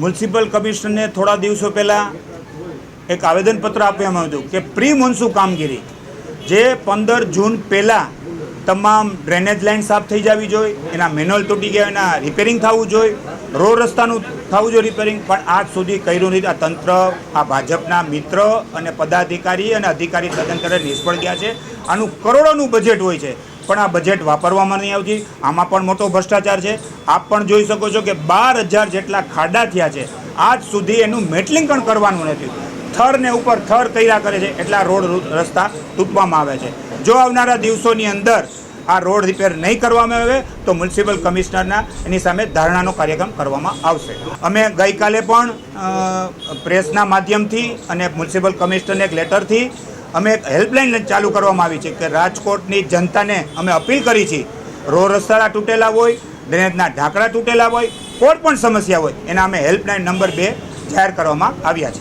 Municipal કમિશનરને થોડા દિવસો પહેલાં એક આવેદનપત્ર આપવામાં આવ્યું કે પ્રી મોન્સૂન કામગીરી, જે પંદર જૂન પહેલાં તમામ ડ્રેનેજ લાઇન સાફ થઈ જવી જોઈએ, એના મેન્યુઅલ તૂટી ગયા, એના રિપેરિંગ થવું જોઈએ, રોડ રસ્તાનું થવું જોઈએ રિપેરિંગ, પણ આજ સુધી કર્યું નથી. આ તંત્ર, આ ભાજપના મિત્ર અને પદાધિકારી અને અધિકારી તદ્દન નિષ્ફળ ગયા છે. આનું કરોડોનું બજેટ હોય છે. પણ આ બજેટ વાપરવામાં નહીં આવતી. આમાં પણ મોટો ભ્રષ્ટાચાર છે. આપ પણ જોઈ શકો છો કે બાર હજાર જેટલા ખાડા થયા છે. આજ સુધી એનું મેટલિંગ કરવાનું નથી. થરને ઉપર થર તૈયાર કરે છે. એટલા રોડ રસ્તા તૂટવામાં આવે છે. જો આવનારા દિવસોની અંદર આ રોડ રિપેર નહીં કરવામાં આવે, તો મ્યુનિસિપલ કમિશનરના એની સામે ધારણાનો કાર્યક્રમ કરવામાં આવશે. અમે ગઈકાલે પણ પ્રેસના માધ્યમથી અને મ્યુનિસિપલ કમિશનરને એક લેટરથી અમે એક હેલ્પલાઇન ચાલુ કરવામાં આવી છે કે રાજકોટની જનતાને અમે અપીલ કરી છે, રો રસ્તા તૂટેલા હોય, ડ્રેનેજના ઢાંકડા તૂટેલા હોય, કોઈ પણ સમસ્યા હોય, એના અમે હેલ્પલાઇન નંબર બે જાહેર કરવામાં આવ્યા છે.